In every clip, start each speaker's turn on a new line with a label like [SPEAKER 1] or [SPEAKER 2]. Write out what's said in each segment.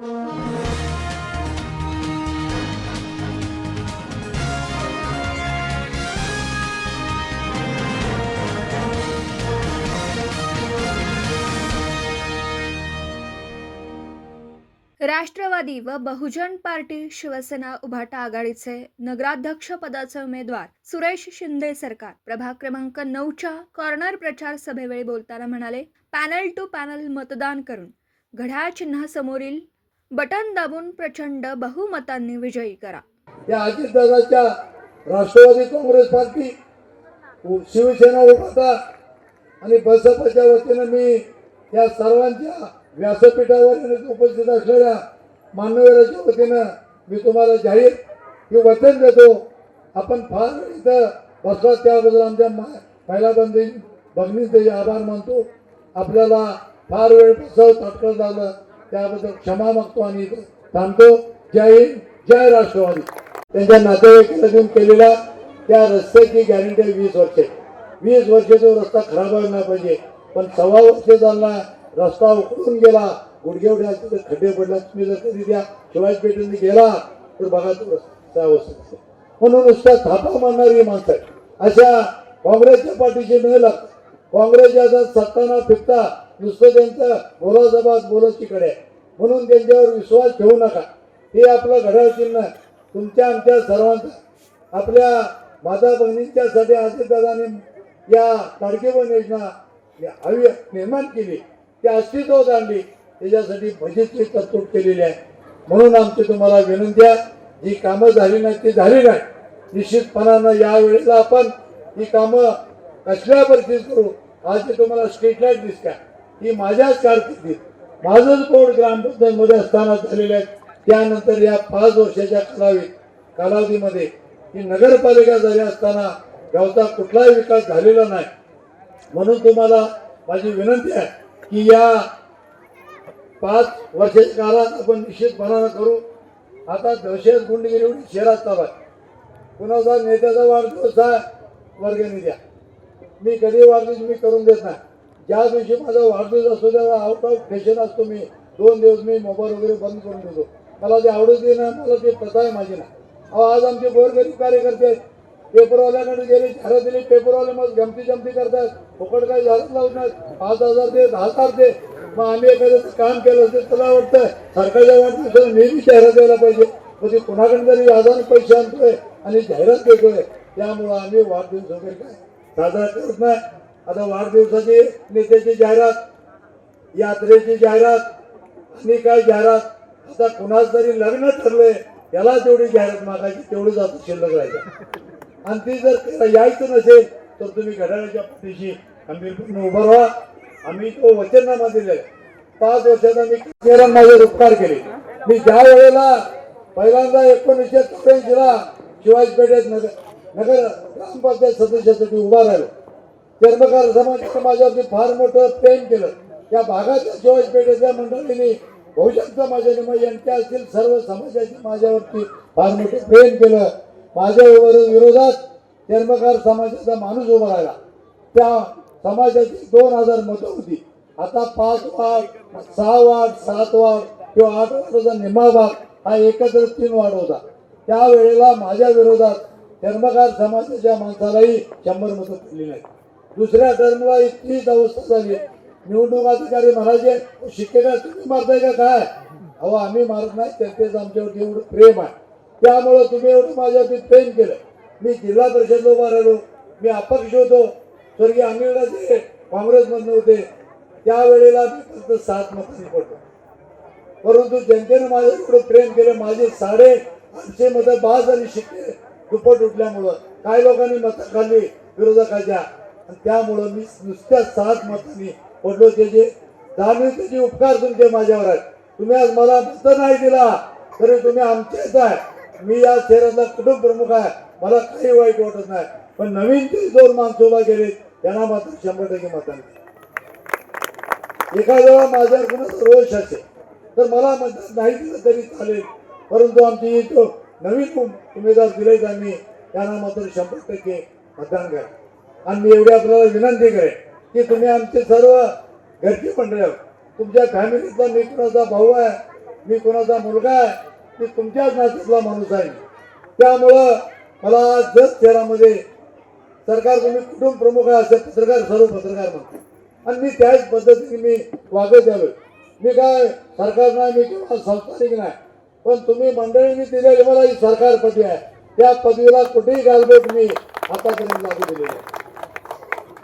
[SPEAKER 1] राष्ट्रवादी व बहुजन पार्टी शिवसेना उभाटा आघाडीचे नगराध्यक्ष पदाचे उमेदवार सुरेश शिंदे सरकार. प्रभाग क्रमांक नऊच्या कॉर्नर प्रचार सभेवेळी बोलताना म्हणाले पॅनल टू पॅनल मतदान करून घड्याळ चिन्हासमोरील बटन दाबून प्रचंड बहुमतांनी विजयी करा.
[SPEAKER 2] या अजितदादाच्या राष्ट्रवादी काँग्रेस पार्टी शिवसेना उभाटा आणि बसपाच्या वतीनं मी या सर्वांच्या व्यासपीठावर उपस्थित असलेल्या मान्यवराच्या वतीनं मी तुम्हाला जाहीर हे वचन देतो. आपण फार वेळ इथं बसला त्याबद्दल आमच्या मा- महिला बंदी भगिनींचे आभार मानतो. आपल्याला फार वेळ बसावं तात्काळ झालं. त्याबद्दल क्षमा मागतो आणि थांबतो जय हिंद जय राष्ट्रवादी. त्यांच्या नातेवाईकाला केलेला केलेल्या त्या रस्त्याची गॅरंटी आहे वीस वर्षे. वीस वर्षे तो रस्ता खराब व्हायला पाहिजे. पण सव्वा वर्षे झाला रस्ता उकळून गेला. गुडघेवड्या तिथे खड्डे पडला तुम्ही जर कधी त्या शिवाजीपेठेने गेला तर बघा तो रस्ता अवस्थेत म्हणून नुसत्या थापा मारणारी माणसं आहेत. अशा काँग्रेसच्या पाठीचे न लागतात काँग्रेसच्या सत्ताना फिरता नुसतं त्यांचं बोलाजबाद बोलाचीकडे आहे. म्हणून त्यांच्यावर विश्वास ठेवू नका. हे आपलं घड्याळ चिन्ह तुमच्या आमच्या सर्वांचा. आपल्या माता बहिणींच्यासाठी अजितदादांनी या लाडकी योजना या हवी निर्माण केली. ती अस्तित्वात आणली. त्याच्यासाठी बजेटची तरतूद केलेली आहे. म्हणून आमची तुम्हाला विनंती आहे जी कामं झाली नाही ती झाली नाही निश्चितपणानं या वेळेला आपण ही कामं कसल्या परिस्थितीत करू? आज ते तुम्हाला स्ट्रीट लाइट दिसत्या. ही माझ्याच कारकिर्दीत. माझंच बोर्ड ग्रामपंचायतमध्ये असताना झालेले आहेत त्यानंतर या पाच वर्षाच्या कालावधीत कालावधीमध्ये ही नगरपालिका झाली असताना गावचा कुठलाही विकास झालेला नाही. म्हणून तुम्हाला माझी विनंती आहे की या पाच वर्षाच्या काळात आपण निश्चितपणानं करू. आता दहशत गुंडगिरी एवढी शहरात चालू आहे. कुणाचा नेत्याचा वाढदिवस आहे वर्गणी द्या. मी कधी वाढदिवस मी करून देत नाही. ज्या दिवशी माझा वाढदिवस असतो तेव्हा आउट ऑफ फॅशन असतो मी. दोन दिवस मी मोबाईल वगैरे बंद करून देतो. मला ते आवडत नाही मला ते प्रथा आहे माझी ना. अहो आज आमचे गोरगरीब कार्यकर्ते आहेत. पेपरवाल्याकडे गेले झाडं दिली पेपरवाले मग गमती जमती करतात. फुकट काही झाडच लावत पाच हजार दे दहा हजार दे. मग आम्ही एखाद्या काम केलं असेल तुला वाटतं सरकारच्या वाटतं नेहमी जाहिरात द्यायला पाहिजे. मग ते कुणाकडे तरी व्याजाने पैसे आणतोय आणि जाहिरात देतोय. त्यामुळं आम्ही वाढदिवस वगैरे काय साजरा करत नाही. आता वाढदिवसाची नेत्याची जाहिरात यात्रेची जाहिरात आणि काय जाहिरात? आता कुणाच तरी लग्न ठरलंय याला तेवढी जाहिरात मागायची तेवढीच आता शिल्लक राहायचं आणि ती जर त्याला यायचं नसेल तर तुम्ही घड्याळाच्या पाठीशी आम्ही उभं राहा. आम्ही तो वचननामा दिलेला आहे. पाच वर्षाचा मी तेरा माझे उपकार केले. मी ज्या वेळेला पहिल्यांदा एकोणीसशे चौऱ्याऐंशीला शिवाजी पेठेत नगर नगर ग्रामपंचायत सदस्यासाठी उभा राहिलो चर्मकार समाजाने समाजावरती फार मोठं प्रेम केलं. त्या भागाच्या शिवाजी पेठेच्या मंडळींनी बहुजन समाजाने यांच्या असतील सर्व समाजाचे माझ्यावरती फार मोठं प्रेम केलं. माझ्या विरोधात चर्मकार समाजाचा माणूस उभा राहिला. त्या समाजाची दोन हजार मतं होती. आता पाच वाट सहा वाट सात वाट किंवा आठ वाटाचा निम्मा भाग हा एकत्र तीन वाट होता. त्यावेळेला माझ्या विरोधात चर्मकार समाजाच्या माणसालाही शंभर मतं दिली नाही दुसऱ्या टर्मला इतकीच अवस्था झाली. निवडणूक अधिकारी म्हणायचे शिक्के तुम्ही मारताय का काय? अहो आम्ही मारत नाही त्यांचेच आमच्यावरती एवढं प्रेम आहे. त्यामुळं तुम्ही एवढं माझ्यावरती प्रेम केलं. मी जिल्हा परिषद उभा राहिलो. मी अपक्ष होतो. स्वर्गीय आम्ही जे काँग्रेसमधनं होते. त्यावेळेला मी फक्त सात मतांनी पडतो परंतु जनतेनं माझं एवढं प्रेम केलं. माझे साडे आठशे मतं बाज झाली. शिक्के दुप्पट उठल्यामुळं. काही लोकांनी मतं खाल्ली. विरोधकाच्या त्यामुळं मी नुसत्या सात मतांनी पडलोचे जे जाणीव उपकार तुमचे माझ्यावर आहेत. तुम्ही आज मला मत नाही दिला. तरी तुम्ही आमचेच आहे. मी या शहरातला कुटुंब प्रमुख आहे. मला काही वाईट वाटत नाही. पण नवीन ते दोन माणसं उभा गेले त्यांना मात्र शंभर टक्के मतांनी एखाद्या माझ्यावर कुणाचा रोष असेल तर मला मतदान नाही दिलं तरी चालेल. परंतु आमची इथं नवीन उमेदवार दिले त्यांनी त्यांना मात्र शंभर टक्के मतदान करा. आणि मी एवढी आपल्याला विनंती करेन की तुम्ही आमचे सर्व घरची मंडळी आहोत तुमच्या फॅमिलीतला मी कुणाचा भाऊ आहे मी कोणाचा मुलगा आहे मी तुमच्याच नात्यातला माणूस आहे. त्यामुळं मला जत शहरामध्ये सरकार तुम्ही कुटुंब प्रमुख आहे असे पत्रकार सर्व पत्रकार म्हणतो आणि मी त्याच पद्धतीने मी वागत द्यावे मी काय सरकार नाही मी किंवा संस्थानिक नाही पण तुम्ही मंडळींनी दिलेली मला ही सरकारपदी आहे. त्या पदवीला कुठेही गालबोट मी आतापर्यंत लागू दिलेली आहे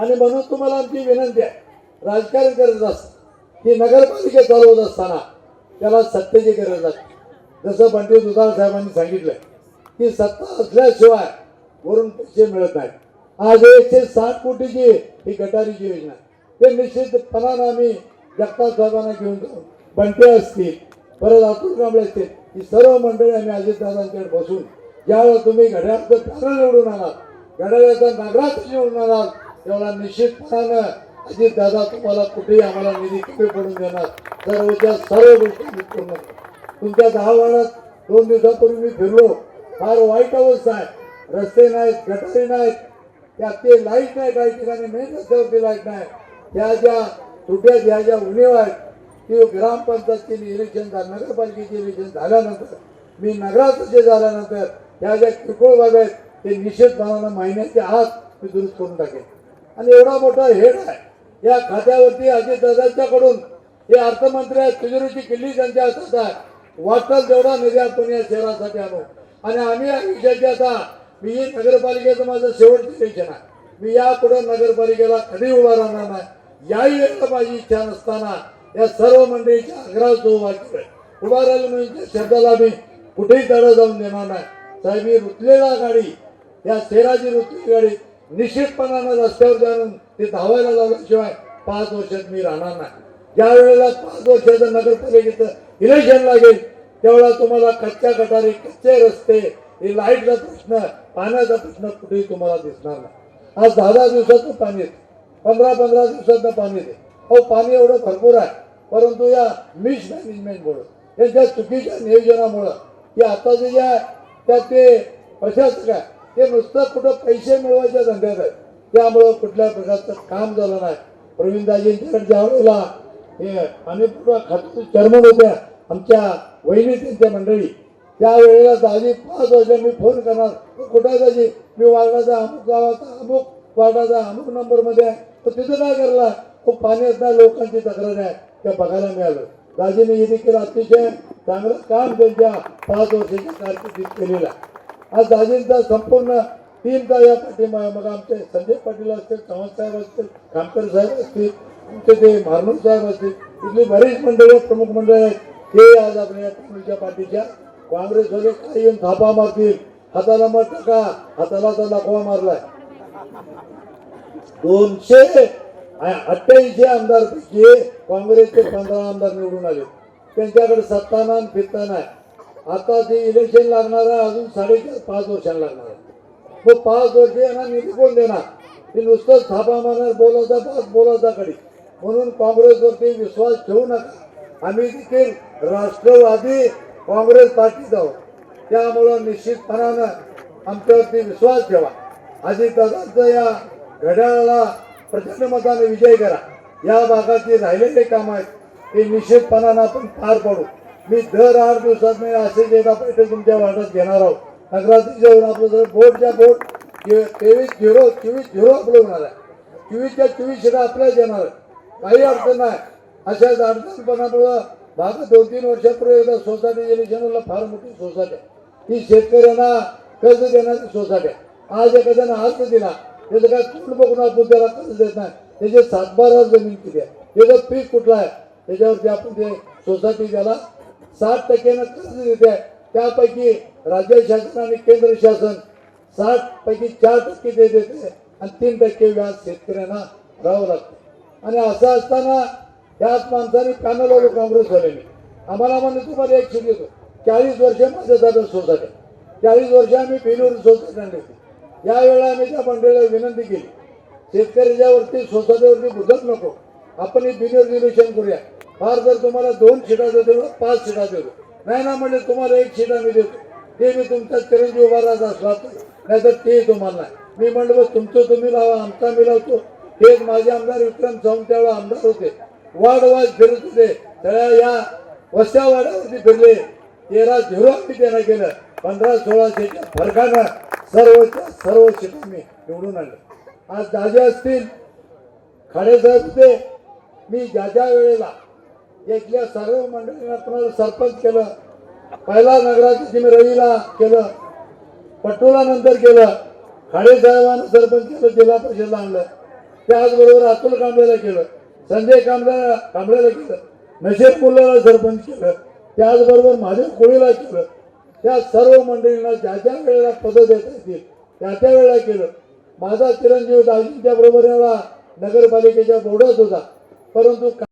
[SPEAKER 2] आणि म्हणून तुम्हाला आमची विनंती आहे राजकारण करत असत ही नगरपालिका चालवत असताना त्याला सत्तेची गरज असते जसं बंटी दुधाळ साहेबांनी सांगितलं की सत्ता असल्याशिवाय वरून पैसे मिळत नाहीत. आज एकशे साठ कोटीची ही गटारीची योजना ते निश्चितपणानं आम्ही जगताप साहेबांना घेऊन जाऊ. बंटे असतील परत अतुल कांबळे असतील ही सर्व मंडळी आम्ही अजितदादांकडे बसून ज्यावेळेला तुम्ही घड्याळाचं पॅनल निवडून आलात घड्याळाचा नागराज निवडून आलात एवढा निश्चितपणानं अजित दादा तुम्हाला कुठेही आम्हाला निधी कमी पडून देणार? सर्वच्या सर्व गोष्टी आम्ही पूर्ण तुमच्या दहा वाड्यात दोन दिवसापूर्वी मी फिरलो. फार वाईट अवस्था आहे. रस्ते नाहीत गटारी नाहीत. त्यात ते लाइट नाही काही ठिकाणी मेन रस्त्यावरती लाइट नाही. त्या ज्या तुट्या ज्या ज्या उणीव आहेत ती ग्रामपंचायतीने इलेक्शन झालं नगरपालिकेचे इलेक्शन झाल्यानंतर मी नगराध्यक्ष झाल्यानंतर त्या ज्या किरकोळ बाबी आहेत ते निश्चितपणानं महिन्याच्या आत मी दुरुस्त करून टाकेन. आणि एवढा मोठा हेड आहे. या खात्यावरती अजितदादांच्याकडून हे अर्थमंत्री आहेत तिजोरीची किल्ली त्यांच्या हातात आहे. वाटल जेवढा निधी आपण या शहरासाठी आणू. आणि आम्ही या विषयाची आता मी ही नगरपालिकेचं माझं शेवटचं टेन्शन आहे. मी यापुढे नगरपालिकेला कधी उभा राहणार नाही. याही वेळेला माझी इच्छा नसताना या सर्व मंडळीच्या आग्रहाचं उभा केलंय. उभा राहिलं म्हणजे शब्दाला मी कुठेही तडा जाऊन देणार नाही. साहेब ही रुतलेला गाडी या शहराची रुतलेली गाडी निश्चितपणानं रस्त्यावर जाणून ते धावायला लावल्याशिवाय पाच वर्षात मी राहणार नाही. ज्या वेळेला पाच वर्षाचं नगरपालिकेचं इलेक्शन लागेल त्यावेळेला तुम्हाला कच्च्या गटारी कच्चे रस्ते हे लाईटचा प्रश्न पाण्याचा प्रश्न कुठेही तुम्हाला दिसणार नाही. आज दहा दहा दिवसाचं पाणी येते. पंधरा पंधरा दिवसातनं पाणी येते. अहो पाणी एवढं भरपूर आहे. परंतु या मिस मॅनेजमेंटमुळं यांच्या चुकीच्या नियोजनामुळं की आता जे आहे त्यात ते प्रशासक आहे ते नुसतं कुठं पैसे मिळवायच्या धंद्यात आहे. त्यामुळं कुठल्या प्रकारचं काम झालं नाही. प्रवीणदाजींच्याकडे ज्या वेळेला हे आम्ही खात्याचे चेअरमन होत्या आमच्या वहिनी त्यांच्या मंडळी त्यावेळेला दाजी पाच वाजता मी फोन करणार. कुठं दाजी? मी वार्डाचा अमुक गावाचा अमुक वार्डाचा अमुक नंबरमध्ये आहे. तर तिथं काय करला खूप पाण्यात नाही लोकांची तक्रार आहे. त्या बघायला मिळालं. दाजीने हे देखील अतिशय चांगलं काम त्यांच्या पाच वर्षाच्या कारकिर्दीत केलेलं आज दाजींचा संपूर्ण टीमचा या पाठिंबा आहे. मग आमचे संजय पाटील असतील चव्हाण साहेब असतील खामकर साहेब असतील आमचे ते मारनूर साहेब असतील इथली बरीच मंडळी प्रमुख मंडळ आहेत. ते आज आपल्या या काँग्रेसच्या पाठीच्या काँग्रेसवाले काही येऊन थापा मारतील. हाताला मग टाका. हाताला तर लकवा मारलाय. दोनशे अठ्ठ्याऐंशी आमदारपैकी काँग्रेसचे पंधरा आमदार निवडून आले. त्यांच्याकडे सत्ता नाही फिरता नाही. आता ते इलेक्शन लागणार आहे अजून साडेचार पाच वर्षांना लागणार आहे. मग पाच वर्ष यांना निधी कोण देणार? ते नुसतंच थापा मारणार बोलावता पाच बोलायचा कडे. म्हणून काँग्रेसवरती विश्वास ठेवू नका. आम्ही देखील राष्ट्रवादी काँग्रेस पार्टीत आहोत. त्यामुळं निश्चितपणानं आमच्यावरती विश्वास ठेवा. अजितदादांचं या घड्याळाला प्रचंड मताने विजय करा. या भागाची राहिलेले काम आहेत ते निश्चितपणानं आपण पार पाडू. मी दर आठ दिवसात मी असे एका पैसे तुमच्या वाटत घेणार आहोत नगराध्यक्ष होऊन आपलं जर बोटच्या बोट तेवीस झिरो चोवीस झिरो आपलं होणार आहे. चोवीसच्या चोवीस शिरा आपल्याच येणार आहे. काही अडचण नाही. अशाच अडचणपणामुळं भागात दोन तीन वर्षापूर्वी एकदा सोसायटी इलेक्शनला फार मोठी सोसायटी आहे. ही शेतकऱ्यांना कर्ज देणारी सोसायटी आहे. आज एखाद्यानं अर्ज दिला त्याचं काय तोंड बघून आपण त्याला कर्ज देत नाही? त्याचे सातबारा जमीन किती आहे? त्याचं पीक कुठलं आहे? त्याच्यावरती आपण ते सोसायटी त्याला सात टक्क्यानं कर्ज देते आहे त्यापैकी राज्य शासन आणि केंद्र शासन सात पैकी चार टक्के ते देते आणि तीन टक्के व्याज शेतकऱ्यांना भरावं लागतं. आणि असं असताना त्याच माणसाने पॅनल आलो काँग्रेसवाल्यांनी आम्हाला म्हणजे तुम्हाला एक शिक देतो चाळीस वर्ष माझ्या दादर सोसायटी चाळीस वर्ष आम्ही बिनूर सोसायटी आणली होती यावेळेला आम्ही त्या मंडळीला विनंती केली. शेतकऱ्याच्यावरती सोसायटीवरती बुजत नको. आपण ही बिनूर रिलेशन करूया. फार जर तुम्हाला दोन शिटा देतो पाच शिटा देतो नाही ना म्हणजे तुम्हाला एक शिटा मी देतो. ते मी तुमच्या चिरंजीव उभा राहत असला तर ते तुम्हाला नाही. मी म्हणलं बघ तुमचं तुम्ही लावा आमचा मी लावतो. तेच माझे आमदार विक्रम सावंत त्यावेळेला आमदार होते. वाढ वाढ फिरत होते. सगळ्या या वस्त्या वाड्यावरती फिरले. तेरा झिरो आम्ही त्यांना केलं. पंधरा सोळाशेच्या फरकानं सर्वच्या सर्व शिकून मी निवडून आणलं. आज दाजे असतील खाडेसाहेब होते. मी ज्या ज्या वेळेला इथल्या सर्व मंडळींना तुम्हाला सरपंच केलं पहिला नगराध्यक्ष मी रवीला केलं पटोला नंतर केलं खाडेसाहेबांना सरपंच केलं जिल्हा परिषदला आणलं. त्याचबरोबर अतुल कांबळेला केलं संजय कांबळ्याला कांबळेला केलं नशेब मुल्लाला सरपंच केलं त्याचबरोबर महादेव कोळीला केलं. त्या सर्व मंडळींना ज्या ज्या वेळेला पदं देता येतील त्या त्या वेळेला केलं. माझा चिरंजीव दाजींच्या बरोबर एवढा नगरपालिकेच्या बोर्डात होता. परंतु का-